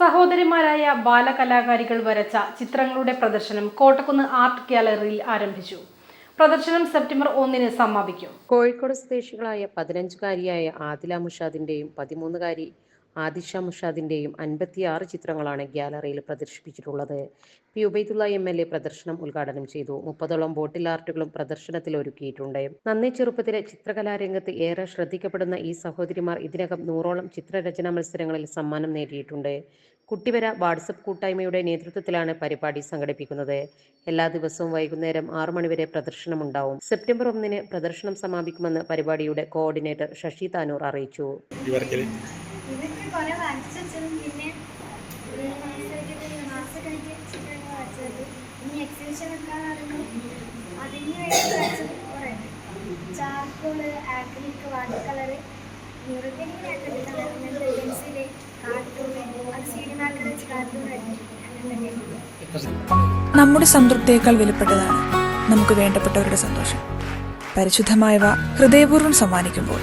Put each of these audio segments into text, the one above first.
സഹോദരിമാരായ ബാലകലാകാരികൾ വരച്ച ചിത്രങ്ങളുടെ പ്രദർശനം കോട്ടക്കുന്ന് ആർട്ട് ഗ്യാലറിയിൽ ആരംഭിച്ചു. പ്രദർശനം സെപ്റ്റംബർ ഒന്നിന് സമാപിക്കും. കോഴിക്കോട് സ്വദേശികളായ പതിനഞ്ചുകാരിയായ ആദില മുഷാദിന്റെയും പതിമൂന്നുകാരി ആദിഷ മുഷാദിന്റെയും അൻപത്തിയാറ് ചിത്രങ്ങളാണ് ഗ്യാലറിയിൽ പ്രദർശിപ്പിച്ചിട്ടുള്ളത്. P. Ubaidullah M. L. A പ്രദർശനം ഉദ്ഘാടനം ചെയ്തു. മുപ്പതോളം ബോട്ടിൽ ആർട്ടുകളും പ്രദർശനത്തിൽ ഒരുക്കിയിട്ടുണ്ട്. നന്നേ ചെറുപ്പത്തിലെ ചിത്രകലാരംഗത്ത് ഏറെ ശ്രദ്ധിക്കപ്പെടുന്ന ഈ സഹോദരിമാർ ഇതിനകം നൂറോളം ചിത്രരചനാ മത്സരങ്ങളിൽ സമ്മാനം നേടിയിട്ടുണ്ട്. കുട്ടിവര വാട്സപ്പ് കൂട്ടായ്മയുടെ നേതൃത്വത്തിലാണ് പരിപാടി സംഘടിപ്പിക്കുന്നത്. എല്ലാ ദിവസവും വൈകുന്നേരം ആറു മണിവരെ പ്രദർശനമുണ്ടാവും. സെപ്റ്റംബർ ഒന്നിന് പ്രദർശനം സമാപിക്കുമെന്ന് പരിപാടിയുടെ കോർഡിനേറ്റർ ശശി താനൂർ അറിയിച്ചു. പിന്നെ വേണ്ടി ആക്രിലിക് വാട്ടർ അത് നമ്മുടെ സംതൃപ്തിയേക്കാൾ വിലപ്പെട്ടതാണ് നമുക്ക് വേണ്ടപ്പെട്ടവരുടെ സന്തോഷം. പരിശുദ്ധമായവ ഹൃദയപൂർവം സമ്മാനിക്കുമ്പോൾ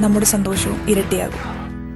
നമ്മുടെ സന്തോഷവും ഇരട്ടിയാകും.